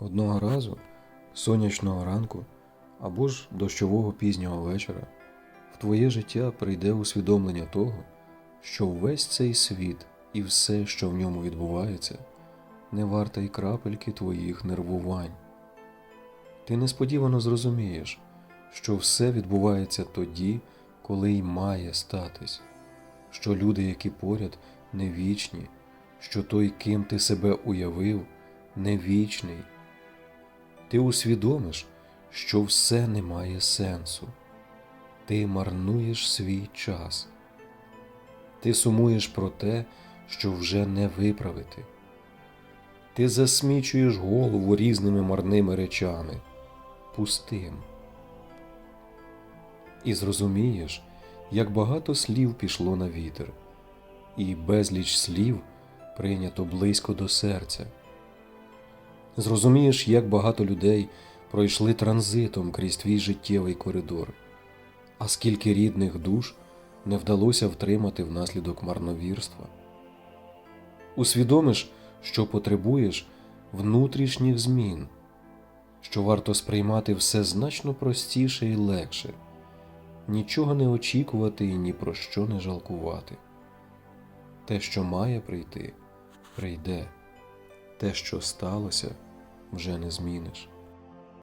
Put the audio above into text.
Одного разу, сонячного ранку або ж дощового пізнього вечора, в твоє життя прийде усвідомлення того, що весь цей світ і все, що в ньому відбувається, не варта й крапельки твоїх нервувань. Ти несподівано зрозумієш, що все відбувається тоді, коли й має статись, що люди, які поряд, не вічні, що той, ким ти себе уявив, не вічний. Ти усвідомиш, що все не має сенсу. Ти марнуєш свій час. Ти сумуєш про те, що вже не виправити. Ти засмічуєш голову різними марними речами, пустим. І зрозумієш, як багато слів пішло на вітер, і безліч слів прийнято близько до серця. Зрозумієш, як багато людей пройшли транзитом крізь твій життєвий коридор, а скільки рідних душ не вдалося втримати внаслідок марновірства. Усвідомиш, що потребуєш внутрішніх змін, що варто сприймати все значно простіше і легше, нічого не очікувати і ні про що не жалкувати. Те, що має прийти, прийде, те, що сталося, вже не зміниш.